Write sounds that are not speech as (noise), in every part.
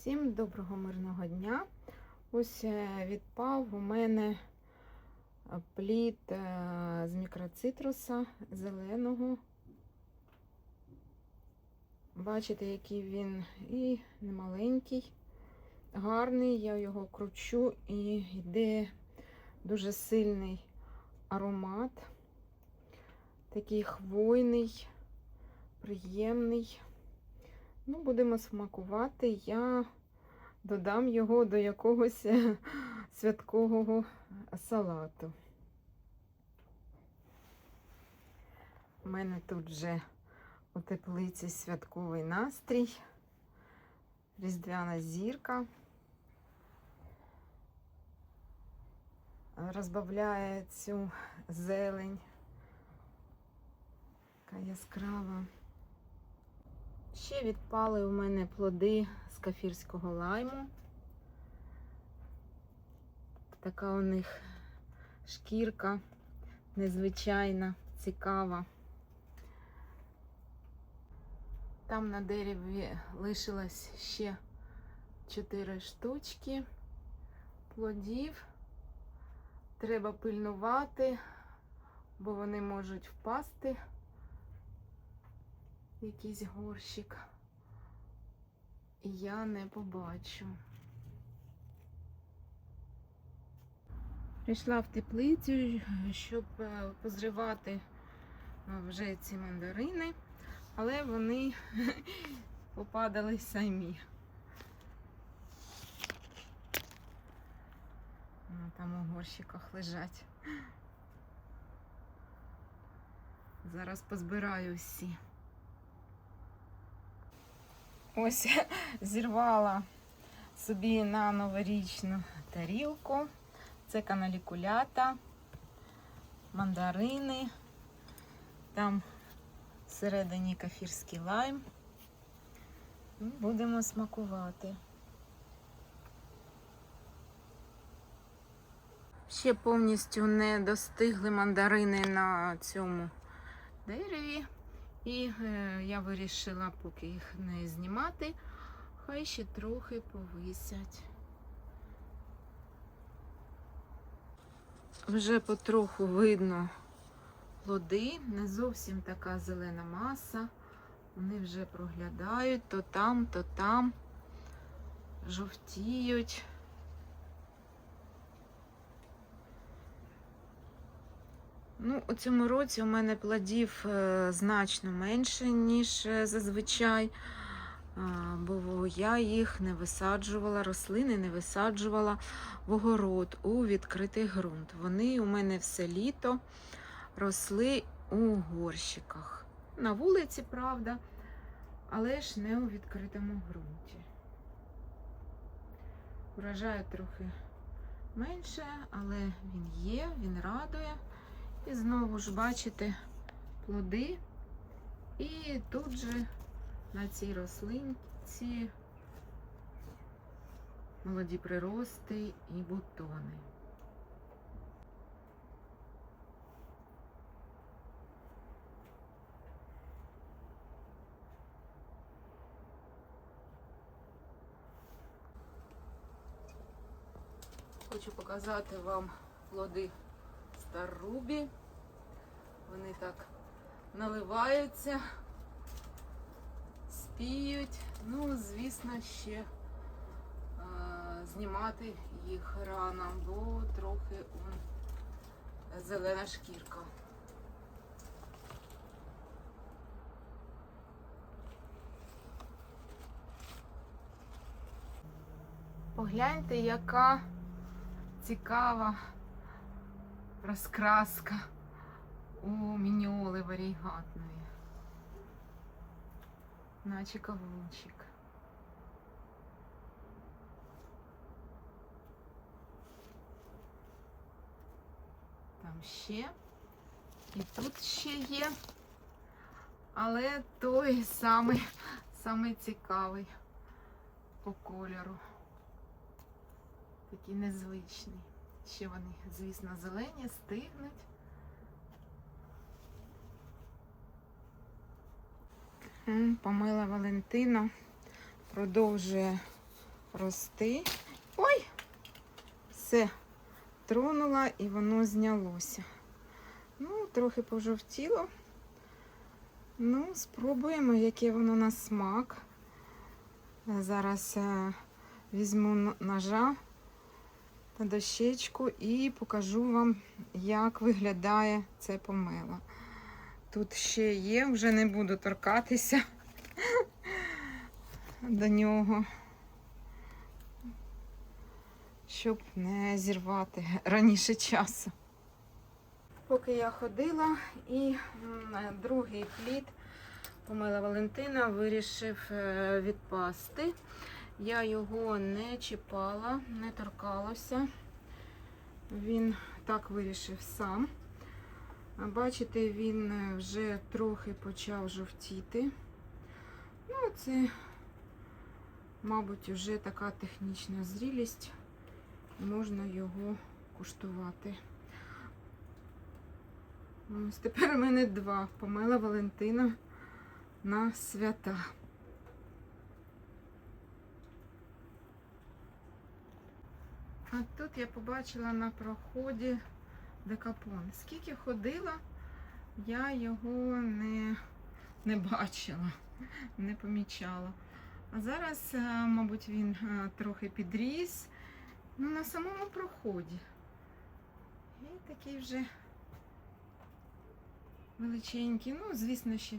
Всім доброго мирного дня. Ось е, відпав у мене е, плід е, з мікроцитруса зеленого. Бачите, який він і немаленький, гарний. Я його кручу і йде дуже сильний аромат. Такий хвойний, приємний. Ну, будемо смакувати. Я додам його до якогось (laughs) святкового салату. У мене тут вже у теплиці святковий настрій, різдвяна зірка. Розбавляє цю зелень, така яскрава. Ще відпали у мене плоди з кафірського лайму. Така у них шкірка незвичайна, цікава. Там на дереві лишилось ще 4 штучки плодів. Треба пильнувати, бо вони можуть впасти якийсь горщик. Я не побачу. Прийшла в теплицю, щоб е, позривати е, вже ці мандарини, але вони (laughs) попадали самі. Там у горщиках лежать. Зараз позбираю всі. Ось (laughs) зірвала собі на новорічну тарілку. Це каналікулята, мандарини, там всередині кафірський лайм. Будемо смакувати. Ще повністю не достигли мандарини на цьому дереві. І я вирішила поки їх не знімати, хай ще трохи повисять. Вже потроху видно плоди, не зовсім така зелена маса. Вони вже проглядають то там, то там, жовтіють. Ну, у цьому році у мене плодів е, значно менше, ніж е, зазвичай, бо я їх не висаджувала, рослини не висаджувала в огород у відкритий ґрунт. Вони у мене все літо росли у горщиках. На вулиці, правда, але ж не у відкритому ґрунті. Врожаю трохи менше, але він є, він радує. І знову ж бачите плоди. І тут же на цій рослинці молоді прирости і бутони. Хочу показати вам плоди старубі. Вони так наливаються, спіють. Ну, звісно, ще а, знімати їх рано, бо трохи он, зелена шкірка. Погляньте, яка цікава розкраска у мініоли варігатної. Наче кавунчик. Там ще. І тут ще є. Але той самий, самий цікавий по кольору. Такий незвичний. Ще вони, звісно, зелені, стигнуть. Помила Валентина продовжує рости. Ой! Все, тронула і воно знялося. Ну, трохи пожовтіло. Ну, спробуємо, яке воно на смак. Зараз е, візьму ножа та дощечку і покажу вам, як виглядає це помело. Тут ще є, вже не буду торкатися до нього, щоб не зірвати раніше часу. Поки я ходила і другий плід помила Валентина вирішив е, відпасти. Я його не чіпала, не торкалася. Він так вирішив сам. Бачите, він е, вже трохи почав жовтіти. Ну, це, мабуть, вже така технічна зрілість. Можна його куштувати. Ось тепер у мене два. Помила Валентина на свята. А тут я побачила на проході декапон. Скільки ходила, я його не, не бачила, не помічала. А зараз, е, мабуть, він е, трохи підріс. Ну, на самому проході. І такий вже величенький. Ну, звісно, ще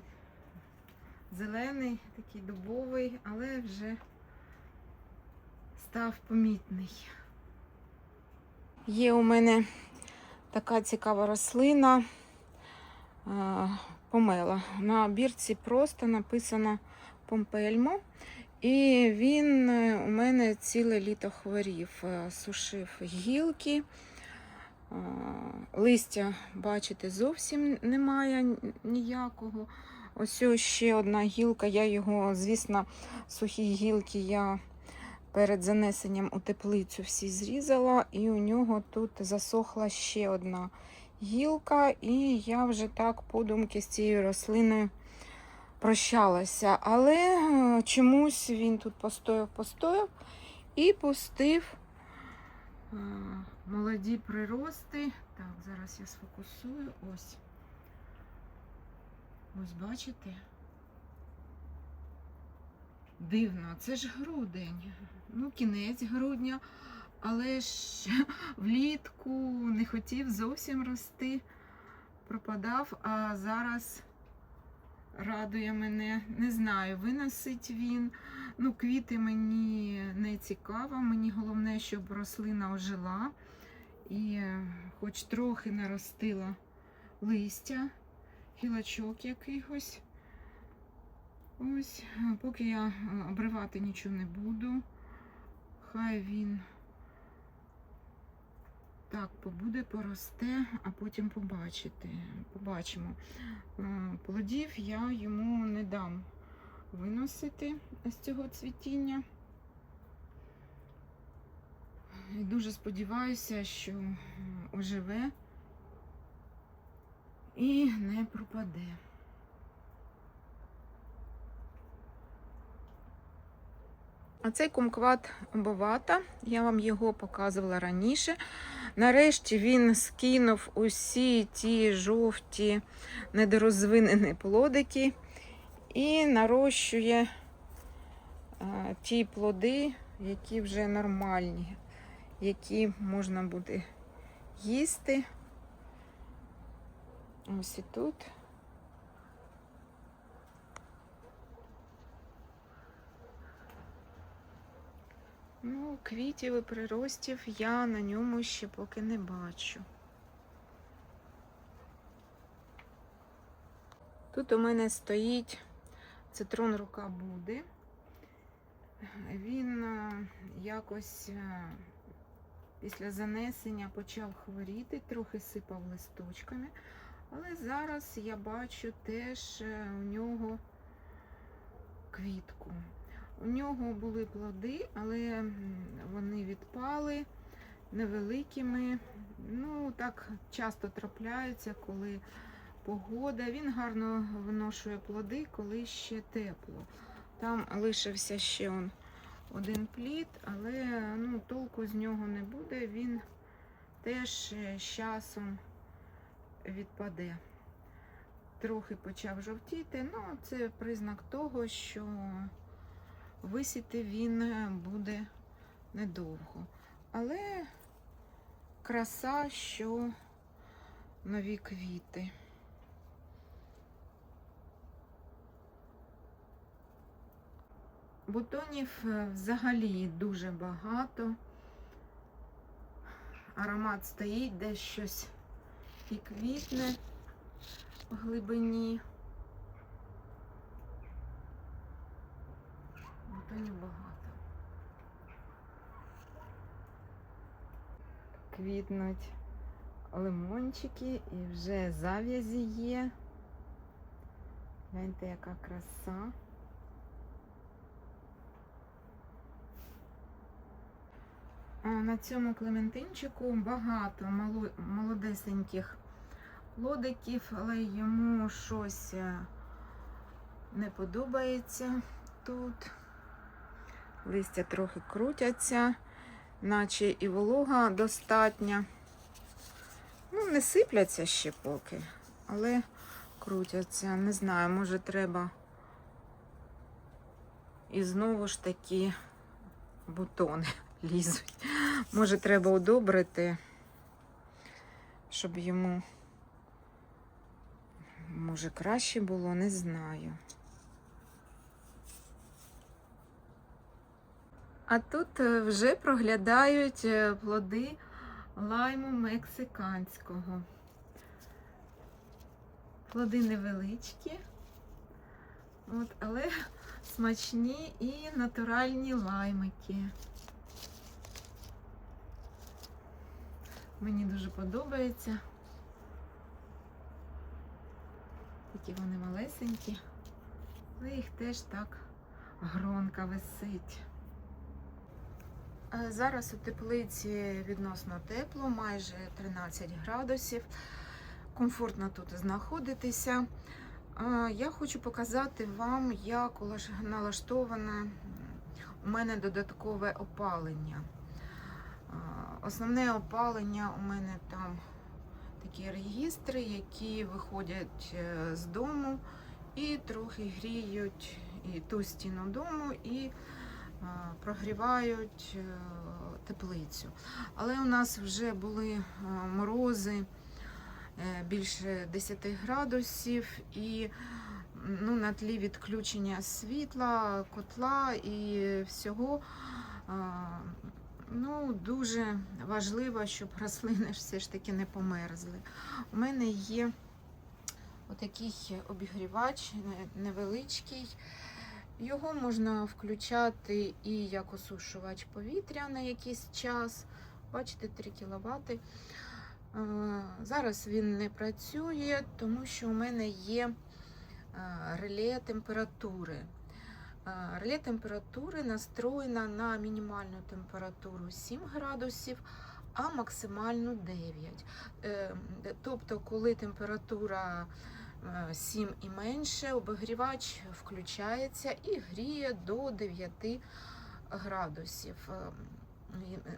зелений, такий дубовий, але вже став помітний. Є у мене така цікава рослина е, помела. На бірці просто написано помпельмо. І він е, у мене ціле літо хворів, е, сушив гілки. Листя, бачите, зовсім немає ніякого. Ось ще одна гілка. Я його, звісно, сухі гілки я перед занесенням у теплицю всі зрізала, і у нього тут засохла ще одна гілка, і я вже так подумки з цією рослиною прощалася. Але е, чомусь він тут постояв, постояв і пустив е, молоді прирости. Так, зараз я сфокусую. Ось. Ось бачите? Дивно, це ж грудень, ну, кінець грудня, але ж (laughs) влітку не хотів зовсім рости, пропадав, а зараз радує мене. Не знаю, виносить він. Ну, квіти мені не цікаво. Мені головне, щоб рослина ожила і е, хоч трохи наростила листя, гілочок якихось. Ось, поки я е, обривати нічого не буду. Хай він так побуде, поросте, а потім побачити. Побачимо. Е, Плодів я йому не дам виносити з цього цвітіння. І дуже сподіваюся, що е, оживе і не пропаде. А цей кумкват обовата, я вам його показувала раніше. Нарешті він скинув усі ті жовті недорозвинені плодики і нарощує е, ті плоди, які вже нормальні, які можна буде їсти. Ось і тут. Ну, квітів і приростів я на ньому ще поки не бачу. Тут у мене стоїть цитрон рука Буди. Він е, якось е, після занесення почав хворіти, трохи сипав листочками, але зараз я бачу теж е, у нього квітку. У нього були плоди, але вони відпали невеликими. Ну, так часто трапляється, коли погода. Він гарно виношує плоди, коли ще тепло. Там лишився ще он один плід, але ну, толку з нього не буде, він теж е, з часом відпаде. Трохи почав жовтіти, ну це признак того, що висіти він е, буде недовго. Але краса, що нові квіти. Бутонів е, взагалі дуже багато. Аромат стоїть, десь щось і квітне в глибині. Бутонів багато. Квітнуть лимончики і вже зав'язі є. Гляньте, яка краса. На цьому клементинчику багато молодесеньких плодиків, але йому щось е, не подобається тут. Листя трохи крутяться, наче і волога достатня. Ну, не сипляться ще поки, але крутяться. Не знаю, може треба і знову ж таки бутони (laughs) лізуть. Може, треба удобрити, щоб йому може краще було, не знаю. А тут е, вже проглядають е, плоди лайму мексиканського. Плоди невеличкі, от, але смачні і натуральні лаймики. Мені дуже подобається. Такі вони малесенькі, але їх теж так гронка висить. Е, Зараз у теплиці відносно тепло, майже 13 градусів. Комфортно тут знаходитися. Е, Я хочу показати вам, як налаштоване у мене додаткове опалення. Е, Основне опалення у мене там такі регістри, які виходять з дому і трохи гріють і ту стіну дому, і прогрівають е, теплицю. Але у нас вже були е, морози е, більше 10 градусів і ну, на тлі відключення світла, котла і всього. е, Ну, дуже важливо, щоб рослини все ж таки не померзли. У мене є отакий обігрівач невеличкий. Його можна включати і як осушувач повітря на якийсь час. Бачите, 3 кВт. Зараз він не працює, тому що у мене є е, реле температури. Е, Реле температури настроєна на мінімальну температуру 7 градусів, а максимальну 9. Е, Тобто, коли температура е, 7 і менше, обігрівач включається і гріє до 9 градусів. Е,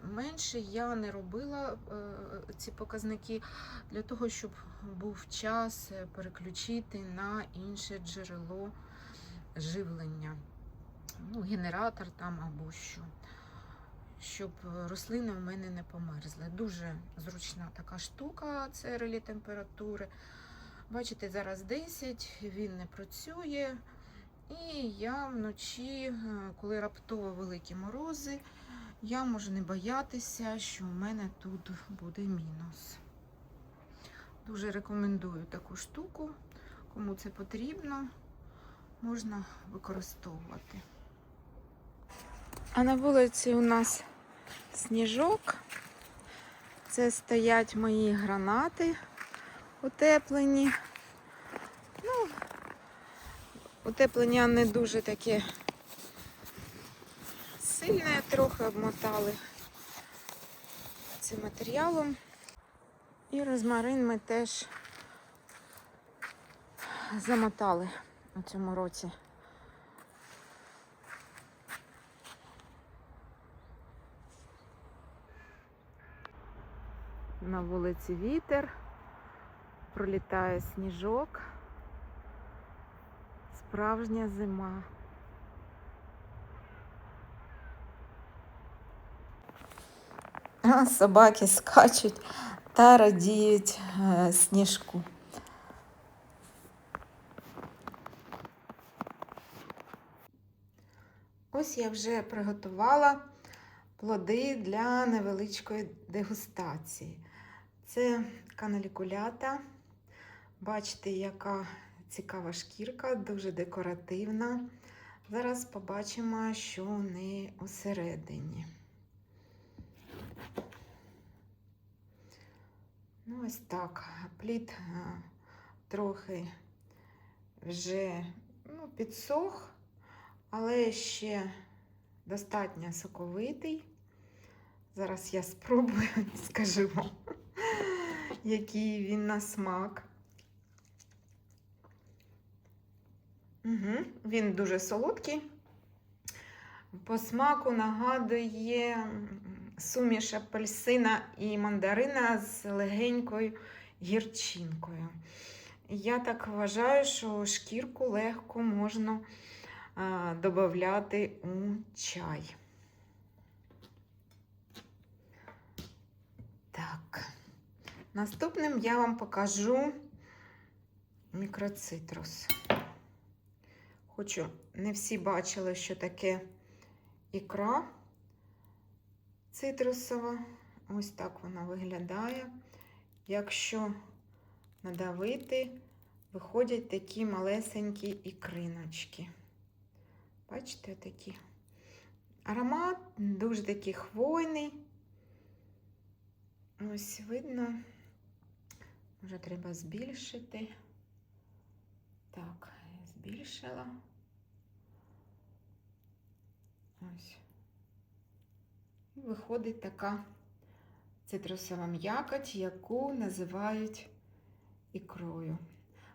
Менше я не робила е, ці показники для того, щоб був час е, переключити на інше джерело живлення ну, генератор там або що, щоб рослини в мене не померзли. Дуже зручна така штука, це релі температури. Бачите, зараз 10, він не працює. І я вночі, е, коли раптово великі морози, я можу не боятися, що в мене тут буде мінус. Дуже рекомендую таку штуку. Кому це потрібно, можна використовувати. А на вулиці у нас сніжок. Це стоять мої гранати утеплені. Ну, утеплення не дуже таке сильне, трохи обмотали цим матеріалом. І розмарин ми теж замотали у цьому році. На вулиці вітер пролітає сніжок. Справжня зима. А собаки скачуть та радіють е, сніжку. Ось я вже приготувала плоди для невеличкої дегустації. Це каналікулята. Бачите, яка цікава шкірка, дуже декоративна. Зараз побачимо, що в неї усередині. Ну, ось так. Плід а, трохи вже ну, підсох, але ще достатньо соковитий. Зараз я спробую, (laughs) скажу (laughs) який він на смак. Угу. Він дуже солодкий. По смаку нагадує суміш апельсина і мандарина з легенькою гірчинкою. Я так вважаю, що шкірку легко можна додати у чай. Так, наступним я вам покажу мікроцитрус. Хочу, не всі бачили, що таке ікра цитрусова. Ось так вона виглядає. Якщо надавити, виходять такі малесенькі ікриночки. Бачите, такі. Аромат дуже такий хвойний. Ось видно, вже треба збільшити. Так, збільшила. Ось. І виходить така цитрусова м'якоть, яку називають ікрою.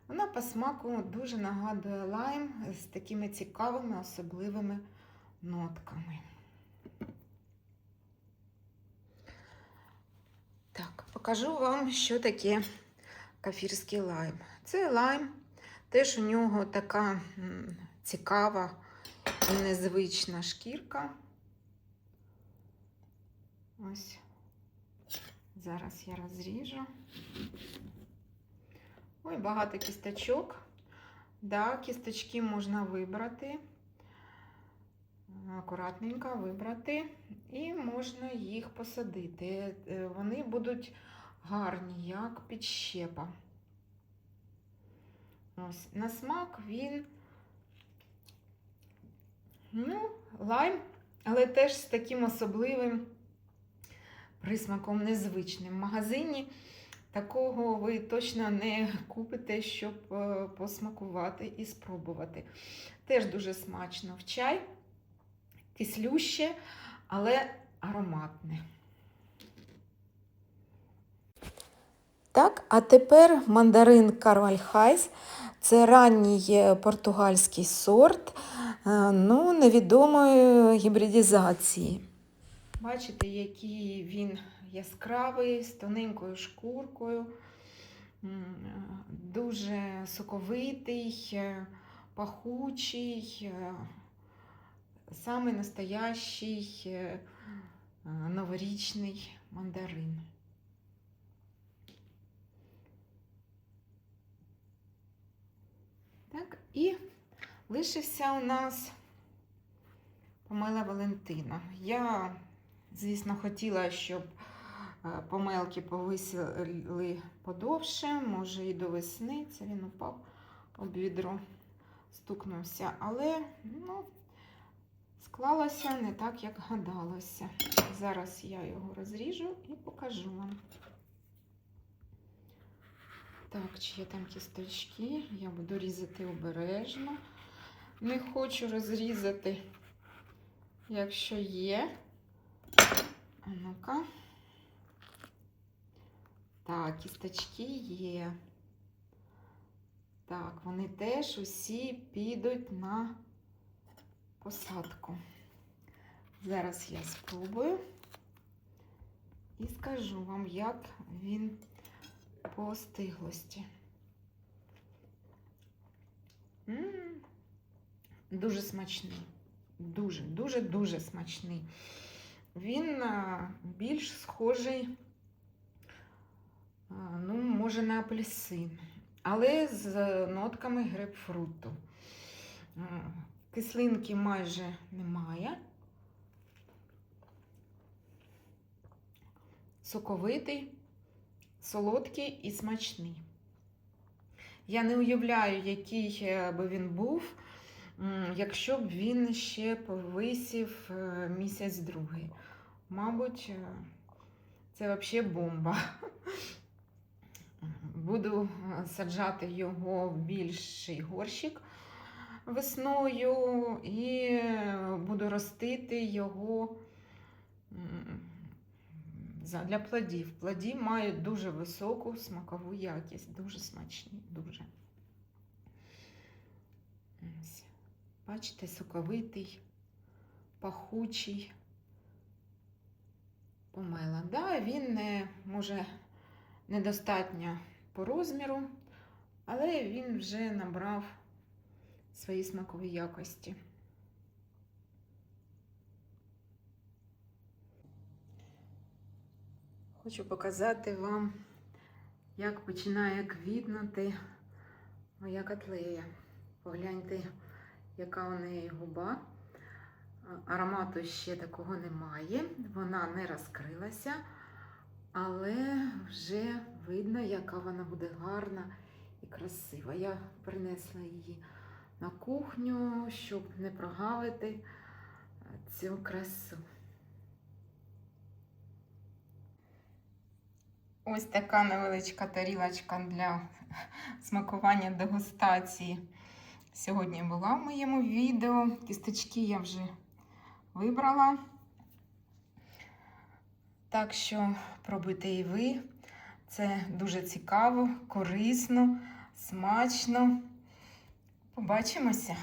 Вона по смаку дуже нагадує лайм з такими цікавими особливими нотками. Так, покажу вам, що таке кафірський лайм. Це лайм, теж у нього така цікава і незвична шкірка. Ось. Зараз я розріжу. Ой, багато кісточок. Да, кісточки можна вибрати, акуратненько вибрати, і можна їх посадити. Е, Вони будуть гарні, як підщепа. Ось, на смак він, ну, лайм, але теж з таким особливим присмаком незвичним. В магазині такого ви точно не купите, щоб е, посмакувати і спробувати. Теж дуже смачно в чай, кислюще, але ароматне. Так, а тепер мандарин Карваль Хайс. Це ранній е, португальський сорт, е, ну, невідомої гібридізації. Бачите, який він яскравий, з тоненькою шкуркою, дуже соковитий, е, пахучий, самий настоящий новорічний мандарин. Так, і лишився у нас помила Валентина. Я Звісно, хотіла, щоб е, помелки повисіли подовше, може і до весни. Це він упав об відро, стукнувся, але ну, склалося не так, як гадалося. Зараз я його розріжу і покажу вам. Так, чи є там кісточки, я буду різати обережно. Не хочу розрізати, якщо є. А ну-ка. Так, кісточки є. Так, вони теж усі підуть на посадку. Зараз я спробую і скажу вам, як він по стиглості. М, Дуже смачний. Дуже, дуже, дуже смачний. Він більш схожий, ну, може, на апельсин, але з нотками грейпфруту. Кислинки майже немає. Соковитий, солодкий і смачний. Я не уявляю, який е, би він був, якщо б він ще повисів е, місяць другий. Мабуть, е, це взагалі бомба. (laughs) Буду саджати його в більший горщик весною і буду ростити його для плодів. Плоді мають дуже високу смакову якість, дуже смачні, дуже. Ось. Бачите, соковитий, пахучий. Помела. Да, він не може недостатньо по розміру, але він вже набрав свої смакові якості. Хочу показати вам, як починає квітнути моя котлея. Погляньте, яка у неї губа. Аромату ще такого немає, вона не розкрилася, але вже видно, яка вона буде гарна і красива. Я принесла її на кухню, щоб не прогавити цю красу. Ось така невеличка тарілочка для (laughs) смакування дегустації. Сьогодні була в моєму відео. Кісточки я вже вибрала. Так що пробуйте і ви. Це дуже цікаво, корисно, смачно. Побачимося!